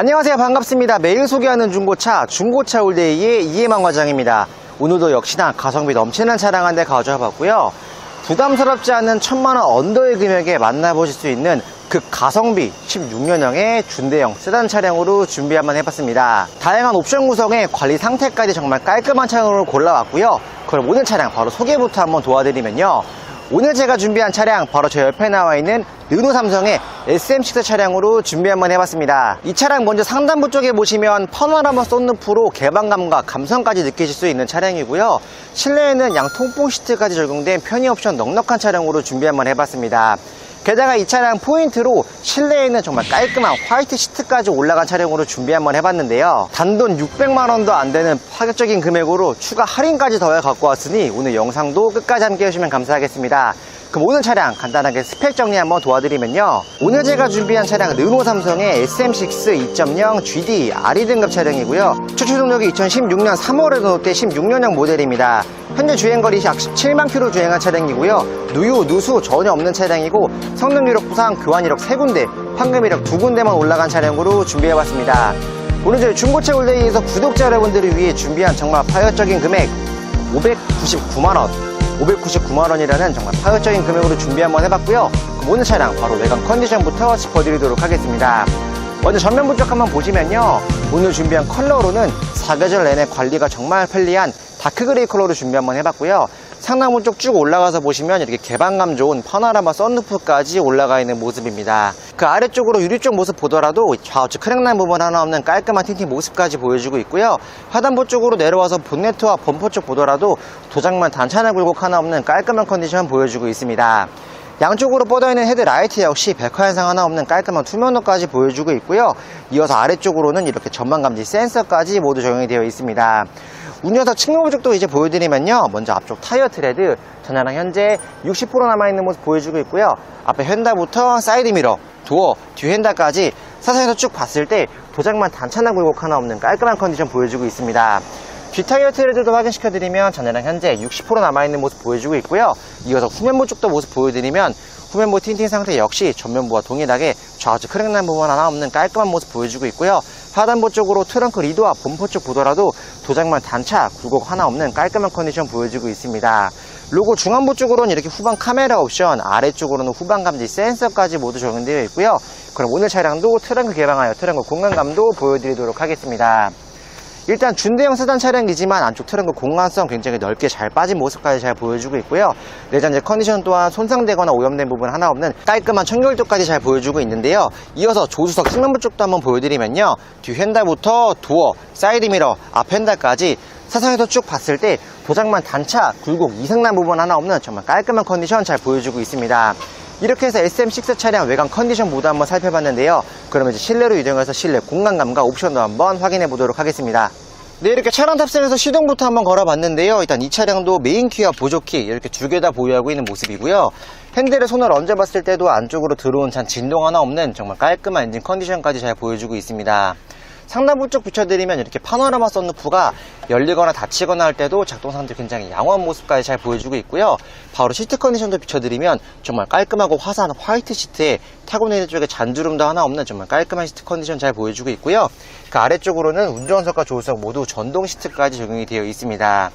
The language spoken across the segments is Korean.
안녕하세요. 반갑습니다. 매일 소개하는 중고차 중고차 올데이의 이해만 과장입니다. 오늘도 역시나 가성비 넘치는 차량 한 대 가져와 봤고요. 부담스럽지 않은 천만원 언더의 금액에 만나보실 수 있는 그 가성비 16년형의 준대형 세단 차량으로 준비 한번 해봤습니다. 다양한 옵션 구성에 관리 상태까지 정말 깔끔한 차량으로 골라왔고요. 그럼 오늘 차량 바로 소개부터 한번 도와드리면요 오늘 제가 준비한 차량 바로 저 옆에 나와 있는 르노 삼성의 SM6 차량으로 준비 한번 해봤습니다. 이 차량 먼저 상단부 쪽에 보시면 퍼널라마 썬루프로 개방감과 감성까지 느끼실 수 있는 차량이고요. 실내에는 양 통풍 시트까지 적용된 편의 옵션 넉넉한 차량으로 준비 한번 해봤습니다. 게다가 이 차량 포인트로 실내에는 정말 깔끔한 화이트 시트까지 올라간 차량으로 준비 한번 해봤는데요. 단돈 600만원도 안 되는 파격적인 금액으로 추가 할인까지 더해 갖고 왔으니 오늘 영상도 끝까지 함께 해주시면 감사하겠습니다. 그럼 오늘 차량 간단하게 스펙 정리 한번 도와드리면요. 오늘 제가 준비한 차량 르노 삼성의 SM6 2.0 GD RE 등급 차량이고요. 추출 동력이 2016년 3월에 도입된 16년형 모델입니다. 현재 주행거리 약 17만 킬로 주행한 차량이고요. 누유, 누수 전혀 없는 차량이고 성능 이력 부상 교환 이력 3군데, 황금 이력 2군데만 올라간 차량으로 준비해봤습니다. 오늘 저희 중고차 올데이에서 구독자 여러분들을 위해 준비한 정말 파격적인 금액 599만원 599만원이라는 정말 파격적인 금액으로 준비 한번 해봤고요 그럼 오늘 차량 바로 외관 컨디션부터 짚어드리도록 하겠습니다 먼저 전면부 쪽 한번 보시면요 오늘 준비한 컬러로는 사계절 내내 관리가 정말 편리한 다크 그레이 컬러로 준비 한번 해봤고요. 상단부 쪽쭉 올라가서 보시면 이렇게 개방감 좋은 파노라마 썬루프까지 올라가 있는 모습입니다. 그 아래쪽으로 유리 쪽 모습 보더라도 좌우측 크랙난 부분 하나 없는 깔끔한 틴팅 모습까지 보여주고 있고요. 하단부 쪽으로 내려와서 본네트와 범퍼 쪽 보더라도 도장만 단차나 굴곡 하나 없는 깔끔한 컨디션 보여주고 있습니다 양쪽으로 뻗어있는 헤드라이트 역시 백화 현상 하나 없는 깔끔한 투명도까지 보여주고 있고요. 이어서 아래쪽으로는 이렇게 전방감지 센서까지 모두 적용이 되어 있습니다. 운전석 측면 쪽도 이제 보여드리면요. 먼저 앞쪽 타이어 트레드 전화랑 현재 60% 남아있는 모습 보여주고 있고요. 앞에 휀다부터 사이드미러, 도어, 뒤 휀다까지 사상에서 쭉 봤을 때 도장만 단차나 굴곡 하나 없는 깔끔한 컨디션 보여주고 있습니다. 뒷타이어 트 레드도 확인시켜드리면 전에랑 현재 60% 남아있는 모습 보여주고 있고요. 이어서 후면부 쪽도 모습 보여드리면 후면부 틴팅 상태 역시 전면부와 동일하게 좌우측 크랙난 부분 하나 없는 깔끔한 모습 보여주고 있고요. 하단부 쪽으로 트렁크 리드와 범퍼 쪽 보더라도 도장만 단차, 굴곡 하나 없는 깔끔한 컨디션 보여주고 있습니다. 로고 중앙부 쪽으로는 이렇게 후방 카메라 옵션, 아래쪽으로는 후방 감지 센서까지 모두 적용되어 있고요. 그럼 오늘 차량도 트렁크 개방하여 트렁크 공간감도 보여드리도록 하겠습니다. 일단 준대형 세단 차량이지만 안쪽 트렁크 공간성 굉장히 넓게 잘 빠진 모습까지 잘 보여주고 있고요. 내장재 컨디션 또한 손상되거나 오염된 부분 하나 없는 깔끔한 청결도까지 잘 보여주고 있는데요. 이어서 조수석 측면부 쪽도 한번 보여드리면요. 뒤 휀다부터 도어, 사이드미러, 앞 휀다까지 사상에서 쭉 봤을 때 도장만 단차, 굴곡, 이상난 부분 하나 없는 정말 깔끔한 컨디션 잘 보여주고 있습니다. 이렇게 해서 SM6 차량 외관 컨디션 모두 한번 살펴봤는데요. 그러면 이제 실내로 이동해서 실내 공간감과 옵션도 한번 확인해 보도록 하겠습니다. 네, 이렇게 차량 탑승해서 시동부터 한번 걸어봤는데요. 일단 이 차량도 메인 키와 보조키 이렇게 두 개 다 보유하고 있는 모습이고요. 핸들에 손을 얹어봤을 때도 안쪽으로 들어온 잔 진동 하나 없는 정말 깔끔한 엔진 컨디션까지 잘 보여주고 있습니다. 상단부 쪽 비춰드리면 이렇게 파노라마 썬루프가 열리거나 닫히거나 할 때도 작동 상태 굉장히 양호한 모습까지 잘 보여주고 있고요. 바로 시트 컨디션도 비춰드리면 정말 깔끔하고 화사한 화이트 시트에 타고 내리는 쪽에 잔주름도 하나 없는 정말 깔끔한 시트 컨디션 잘 보여주고 있고요. 그 아래쪽으로는 운전석과 조수석 모두 전동 시트까지 적용이 되어 있습니다.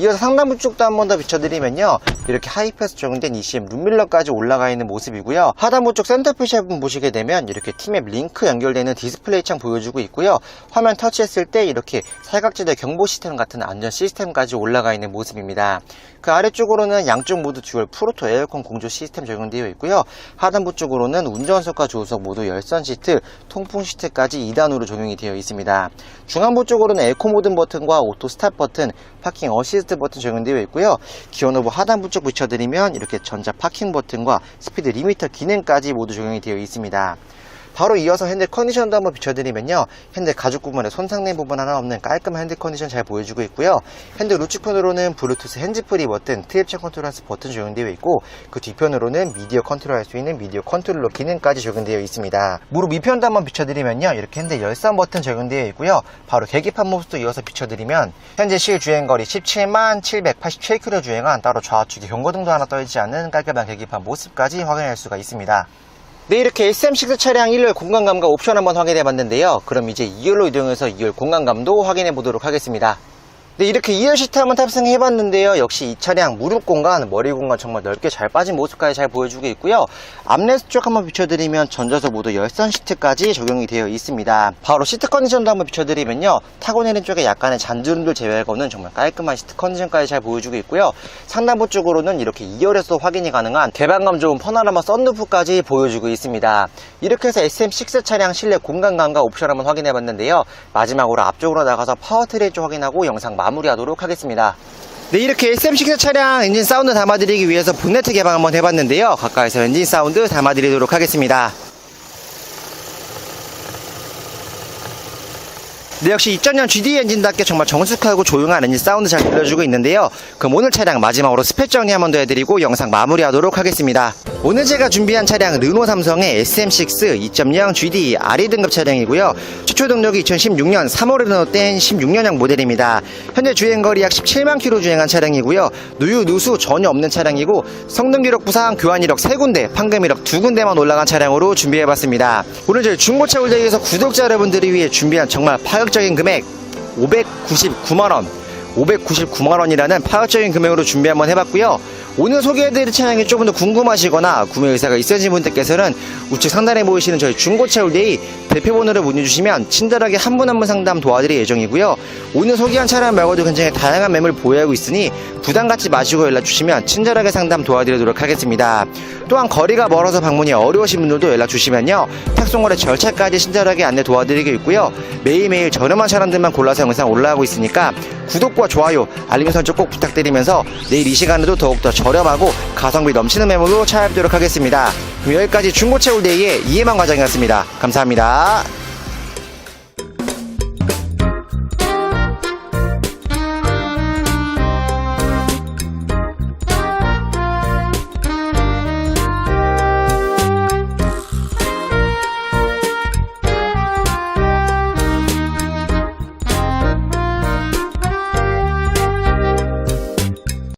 이어서 상단부 쪽도 한 번 더 비춰드리면요. 이렇게 하이패스 적용된 ECM 룸밀러까지 올라가 있는 모습이고요. 하단부 쪽 센터피시 부분 보시게 되면 이렇게 팀앱 링크 연결되는 디스플레이 창 보여주고 있고요. 화면 터치했을 때 이렇게 사각지대 경보 시스템 같은 안전 시스템까지 올라가 있는 모습입니다. 그 아래쪽으로는 양쪽 모두 듀얼 프로토 에어컨 공조 시스템 적용되어 있고요. 하단부 쪽으로는 운전석과 조수석 모두 열선 시트, 통풍 시트까지 2단으로 적용이 되어 있습니다. 중앙부 쪽으로는 에코 모든 버튼과 오토 스탑 버튼, 파킹 어시스트 버튼 적용되어 있고요. 기어 노브 하단부 쪽 붙여드리면 이렇게 전자 파킹 버튼과 스피드 리미터 기능까지 모두 적용이 되어 있습니다. 바로 이어서 핸들 컨디션도 한번 비춰드리면요. 핸들 가죽 부분에 손상된 부분 하나 없는 깔끔한 핸들 컨디션 잘 보여주고 있고요. 핸들 우측편으로는 블루투스 핸즈프리 버튼, 트립체 컨트롤스 버튼 적용되어 있고 그 뒤편으로는 미디어 컨트롤할 수 있는 미디어 컨트롤러 기능까지 적용되어 있습니다. 무릎 위편도 한번 비춰드리면요. 이렇게 핸들 열선 버튼 적용되어 있고요. 바로 계기판 모습도 이어서 비춰드리면 현재 실 주행거리 17만 787km 주행한 따로 좌측에 경고등도 하나 떠있지 않은 깔끔한 계기판 모습까지 확인할 수가 있습니다. 네, 이렇게 SM6 차량 1열 공간감과 옵션 한번 확인해 봤는데요. 그럼 이제 2열로 이동해서 2열 공간감도 확인해 보도록 하겠습니다. 네, 이렇게 2열 시트 한번 탑승해 봤는데요. 역시 이 차량 무릎 공간, 머리 공간 정말 넓게 잘 빠진 모습까지 잘 보여주고 있고요. 암레스 쪽 한번 비춰드리면 전자석 모두 열선 시트까지 적용이 되어 있습니다. 바로 시트 컨디션도 한번 비춰드리면요. 타고 내린 쪽에 약간의 잔주름들 제외하고는 정말 깔끔한 시트 컨디션까지 잘 보여주고 있고요. 상단부 쪽으로는 이렇게 2열에서 확인이 가능한 개방감 좋은 퍼나라마 썬루프까지 보여주고 있습니다. 이렇게 해서 SM6 차량 실내 공간감과 옵션 한번 확인해 봤는데요. 마지막으로 앞쪽으로 나가서 파워트레인 쪽 확인하고 영상 마무리 하도록 하겠습니다. 네, 이렇게 SM6 차량 엔진 사운드 담아드리기 위해서 본네트 개방 한번 해봤는데요. 가까이서 엔진 사운드 담아드리도록 하겠습니다. 네, 역시 2000년 GD 엔진답게 정말 정숙하고 조용한 엔진 사운드 잘 들려주고 있는데요. 그럼 오늘 차량 마지막으로 스펙 정리 한번 더 해드리고 영상 마무리하도록 하겠습니다. 오늘 제가 준비한 차량 르노 삼성의 SM6 2.0 GD RE 등급 차량이고요. 최초 등록이 2016년 3월에 등록된 16년형 모델입니다. 현재 주행거리 약 17만 킬로 주행한 차량이고요. 누유, 누수 전혀 없는 차량이고 성능 기록 부상, 교환 이력 3군데, 판금 이력 2군데만 올라간 차량으로 준비해봤습니다. 오늘 저희 중고차 올데이에서 구독자 여러분들을 위해 준비한 정말 파격 적인 금액 599만원 599만원이라는 파격적인 금액으로 준비 한번 해봤고요. 오늘 소개해드릴 차량이 조금 더 궁금하시거나 구매 의사가 있으신 분들께서는 우측 상단에 보이시는 저희 중고차 올데이 대표번호를 문의 주시면 친절하게 한분 한분 상담 도와드릴 예정이고요. 오늘 소개한 차량 말고도 굉장히 다양한 매물 보유하고 있으니 부담 갖지 마시고 연락 주시면 친절하게 상담 도와드리도록 하겠습니다. 또한 거리가 멀어서 방문이 어려우신 분들도 연락 주시면요. 탁송거래 절차까지 친절하게 안내 도와드리고 있고요. 매일매일 저렴한 차량들만 골라서 영상 올라가고 있으니까 구독 과 좋아요, 알림 설정 꼭 부탁드리면서 내일 이 시간에도 더욱더 저렴하고 가성비 넘치는 매물로 찾아뵙도록 하겠습니다. 그럼 여기까지 중고차 올데이의 이해만 과장이었습니다. 감사합니다.